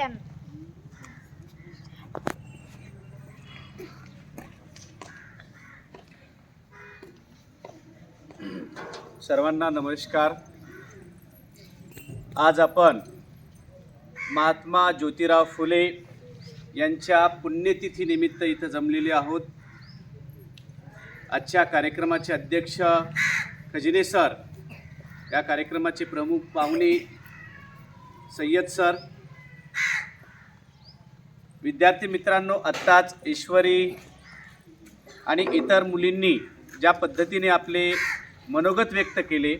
Pen सर्वांना नमस्कार. आज आपण महात्मा ज्योतिराव फुले यांच्या पुण्यतिथीनिमित्त इथं जमलेले आहोत. आजच्या कार्यक्रमाचे अध्यक्ष खजिने सर या कार्यक्रमाचे प्रमुख पाहुणे सय्यद सर विद्यार्थी मित्रांनो आत्ताच ईश्वरी आणि इतर मुलींनी ज्या पद्धतीने आपले मनोगत व्यक्त केले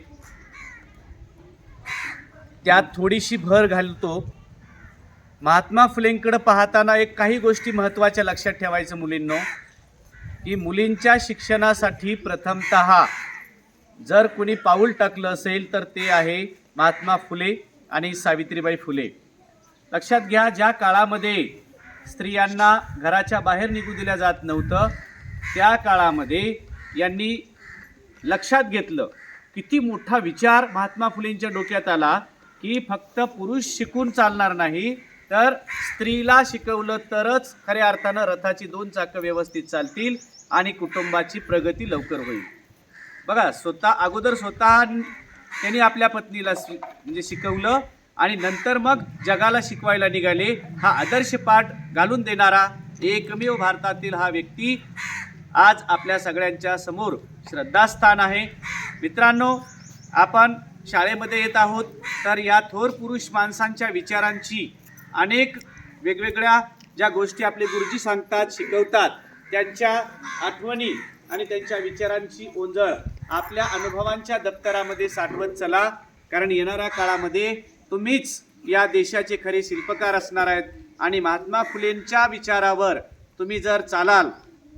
त्यात थोडीशी भर घालतो. महात्मा फुलेंकडं पाहताना एक काही गोष्टी महत्त्वाच्या लक्षात ठेवायचं मुलींनो की मुलींच्या शिक्षणासाठी प्रथमत जर कुणी पाऊल टाकलं असेल तर ते आहे महात्मा फुले आणि सावित्रीबाई फुले. लक्षात घ्या ज्या काळामध्ये स्त्रियांना घराच्या बाहेर निघू दिलं जात नव्हतं. त्या काळामध्ये यांनी लक्षात घेतलं किती मोठा विचार महात्मा फुलेंच्या डोक्यात आला की फक्त पुरुष शिकून चालणार नाही तर स्त्रीला शिकवलं तरच खऱ्या अर्थानं रथाची दोन चाकं व्यवस्थित चालतील आणि कुटुंबाची प्रगती लवकर होईल. बघा स्वतः अगोदर स्वतः त्यांनी आपल्या पत्नीला म्हणजे शिकवलं आणि नंतर मग जगाला शिकवायला निघाले. हा आदर्श पाठ घालून देणारा एकमेव भारतातील हा व्यक्ती आज आपल्या सगळ्यांच्या समोर श्रद्धास्थान आहे. मित्रांनो आपण शाळेमध्ये येत आहोत तर या थोर पुरुष माणसांच्या विचारांची अनेक वेगवेगळ्या ज्या गोष्टी आपले गुरुजी सांगतात शिकवतात त्यांच्या आठवणी आणि त्यांच्या विचारांची ओंजळ आपल्या अनुभवांच्या दप्तरामध्ये साठवत चला. कारण येणाऱ्या काळामध्ये तुम्हीच या देशाचे खरे शिल्पकार असणार आहेत. आणि महात्मा फुलेंच्या विचारावर तुम्ही जर चालाल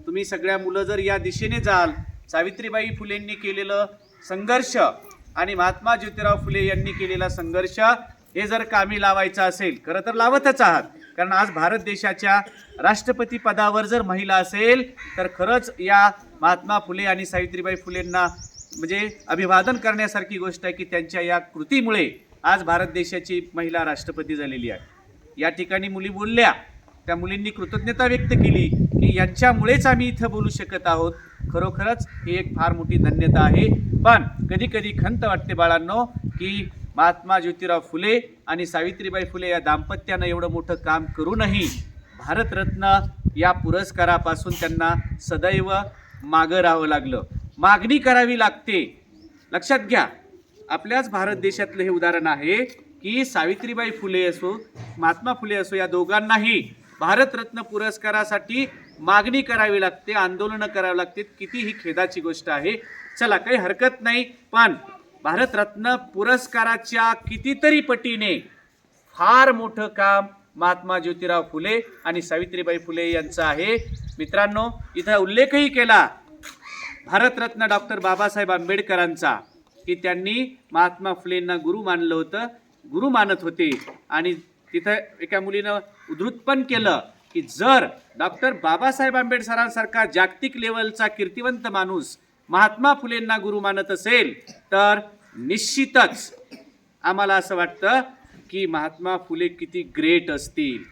तुम्ही सगळ्या मुलं जर या दिशेने जाल सावित्रीबाई फुलेंनी केलेलं संघर्ष आणि महात्मा ज्योतिराव फुले यांनी केलेला संघर्ष हे जर कामी लावायचं असेल खरं तर लावतच आहात. कारण आज भारत देशाच्या राष्ट्रपती पदावर जर महिला असेल तर खरंच या महात्मा फुले आणि सावित्रीबाई फुलेंना म्हणजे अभिवादन करण्यासारखी गोष्ट आहे की त्यांच्या या कृतीमुळे आज भारत देशाची महिला राष्ट्रपती झालेली आहे. या ठिकाणी मुली बोलल्या त्या मुलींनी कृतज्ञता व्यक्त केली की यांच्यामुळेच आम्ही इथं बोलू शकत आहोत. खरोखरच ही एक फार मोठी धन्यता आहे. पण कधी कधी खंत वाटते बाळांनो की महात्मा ज्योतिराव फुले आणि सावित्रीबाई फुले या दाम्पत्यानं एवढं मोठं काम करूनही भारतरत्न या पुरस्कारापासून त्यांना सदैव मागं राहावं लागलं. मागणी करावी लागते. लक्षात घ्या आपल्याच भारत देशातलं हे उदाहरण आहे की सावित्रीबाई फुले असो महात्मा फुले असो या दोघांनाही भारतरत्न पुरस्कारासाठी मागणी करावी लागते आंदोलनं करावी लागते. किती ही खेदाची गोष्ट आहे. चला काही हरकत नाही पण भारतरत्न पुरस्काराच्या कितीतरी पटीने फार मोठं काम महात्मा ज्योतिराव फुले आणि सावित्रीबाई फुले यांचं आहे. मित्रांनो इथं उल्लेखही केला. भारतरत्न डॉक्टर बाबासाहेब आंबेडकरांचा. की त्यांनी महात्मा फुलेंना गुरु मानलं होतं. गुरु मानत होते. आणि तिथं एका मुलीनं उद्धृत पण केलं की जर डॉक्टर बाबासाहेब आंबेडकरांसारखा जागतिक लेवलचा कीर्तिवंत माणूस महात्मा फुलेंना गुरु मानत असेल तर निश्चितच आम्हाला असं वाटतं की महात्मा फुले किती ग्रेट असतील.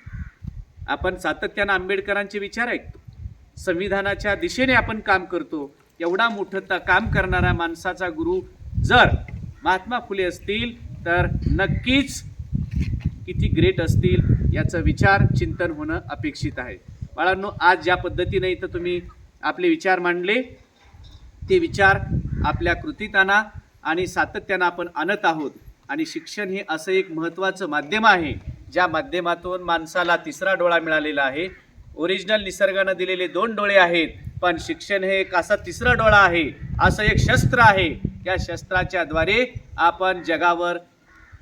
आपण सातत्यानं आंबेडकरांचे विचार ऐकतो. संविधानाच्या दिशेने आपण काम करतो. एवढा मोठं काम करणारा माणसाचा गुरु जर महात्मा फुले असतील तर नक्कीच किती ग्रेट असतील याचं विचार चिंतन होणं अपेक्षित आहे. बाळांनो आज ज्या पद्धतीने इथं तुम्ही आपले विचार मांडले ते विचार आपल्या कृतीत आणा आणि सातत्यानं आपण आणत आहोत. आणि शिक्षण हे असं एक महत्त्वाचं माध्यम आहे ज्या माध्यमातून माणसाला तिसरा डोळा मिळालेला आहे. ओरिजिनल निसर्गानं दिलेले दोन डोळे आहेत पण शिक्षण हे एक असा तिसरा डोळा आहे असं एक शस्त्र आहे या शस्त्राच्या द्वारे आपण जगावर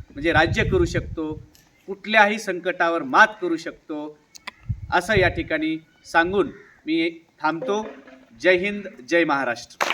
म्हणजे राज्य करू शकतो कुठल्याही संकटावर मात करू शकतो असं या ठिकाणी सांगून मी थांबतो. जय हिंद जय महाराष्ट्र.